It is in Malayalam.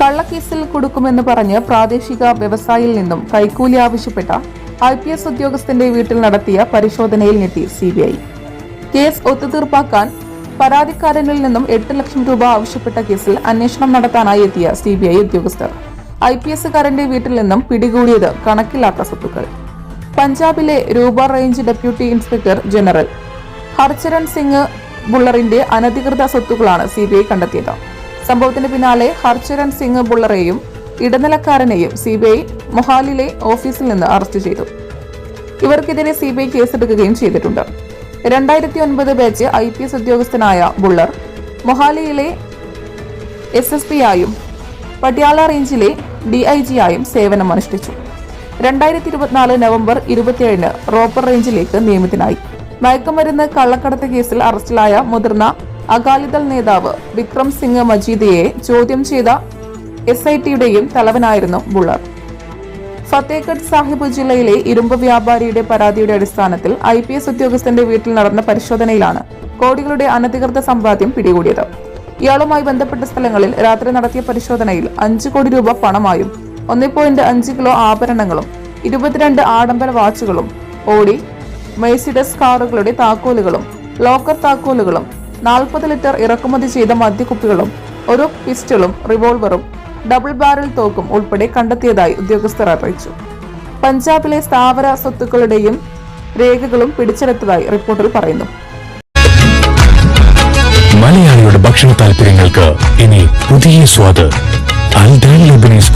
കള്ളക്കേസിൽ കൊടുക്കുമെന്ന് പറഞ്ഞ് പ്രാദേശിക വ്യവസായിൽ നിന്നും കൈക്കൂലി ആവശ്യപ്പെട്ട ഐ പി എസ് ഉദ്യോഗസ്ഥന്റെ വീട്ടിൽ നടത്തിയ പരിശോധനയിൽ ഞെട്ടി ഐ. കേസ് ഒത്തുതീർപ്പാക്കാൻ പരാതിക്കാരനിൽ നിന്നും എട്ട് ലക്ഷം രൂപ ആവശ്യപ്പെട്ട കേസിൽ അന്വേഷണം നടത്താനായി എത്തിയ സി ബി ഐ ഉദ്യോഗസ്ഥർ. ഐ പി എസുകാരന്റെ വീട്ടിൽ നിന്നും പിടികൂടിയത് കണക്കില്ലാത്ത സ്വത്തുക്കൾ. പഞ്ചാബിലെ Ropar range deputy inspector general Harcharan Singh ബുള്ളറിന്റെ അനധികൃത സ്വത്തുക്കളാണ് സിബിഐ കണ്ടെത്തിയത്. സംഭവത്തിന് പിന്നാലെ ഹർചരൺ സിംഗ് ബുള്ളറെയും ഇടനിലക്കാരനെയും സി ബി ഐ മൊഹാലിലെ ഓഫീസിൽ നിന്ന് അറസ്റ്റ് ചെയ്തു. ഇവർക്കെതിരെ സി ബി ഐ കേസെടുക്കുകയും ചെയ്തിട്ടുണ്ട്. രണ്ടായിരത്തി ഒൻപത് ബാച്ച് ഐ പി എസ് ഉദ്യോഗസ്ഥനായ ബുള്ളർ മൊഹാലിയിലെ എസ് എസ് പി ആയും പട്യാല റേഞ്ചിലെ ഡി ഐ ജി ആയും സേവനമനുഷ്ഠിച്ചു രണ്ടായിരത്തി ഇരുപത്തിനാല് നവംബർ ഇരുപത്തിയേഴിന് റോപ്പർ റേഞ്ചിലേക്ക് നിയമിതനായി. മയക്കുമരുന്ന് കള്ളക്കടത്ത് കേസിൽ അറസ്റ്റിലായ മുതിർന്ന അകാലിദൾ നേതാവ് വിക്രം സിംഗ് മജീദിയെ ചോദ്യം ചെയ്ത എസ് ഐ ടിയുടെയും തലവനായിരുന്നു ബുള്ളർ. ഫത്തേഗഡ് സാഹിബ് ജില്ലയിലെ ഇരുമ്പ് വ്യാപാരിയുടെ പരാതിയുടെ അടിസ്ഥാനത്തിൽ ഐ പി എസ് ഉദ്യോഗസ്ഥന്റെ വീട്ടിൽ നടന്ന പരിശോധനയിലാണ് കോടികളുടെ അനധികൃത സമ്പാദ്യം പിടികൂടിയത്. ഇയാളുമായി ബന്ധപ്പെട്ട സ്ഥലങ്ങളിൽ രാത്രി നടത്തിയ പരിശോധനയിൽ അഞ്ച് കോടി രൂപ പണമായും ഒന്നേ പോയിന്റ് അഞ്ച് കിലോ ആഭരണങ്ങളും ഇരുപത്തിരണ്ട് ആഡംബര വാച്ചുകളും ഓടി മെയ്സിഡസ് കാറുകളുടെ താക്കോലുകളും ലോക്കർ താക്കോലുകളും നാൽപ്പത് ലിറ്റർ ഇറക്കുമതി ചെയ്ത മദ്യക്കുപ്പികളും ഒരു പിസ്റ്റളും റിവോൾവറും ഡബിൾ ബാരൽ തോക്കും ഉൾപ്പെടെ കണ്ടെത്തിയതായി ഉദ്യോഗസ്ഥർ അറിയിച്ചു. പഞ്ചാബിലെ സ്ഥാവര സ്വത്തുക്കളുടെയും രേഖകളും പിടിച്ചെടുത്തതായി റിപ്പോർട്ടിൽ പറയുന്നു. മലയാളിയുടെ ഭക്ഷണ താല്പര്യങ്ങൾക്ക് ഇനി പുതിയ സ്വാദ്. അൽദാൻ ലബനീസ്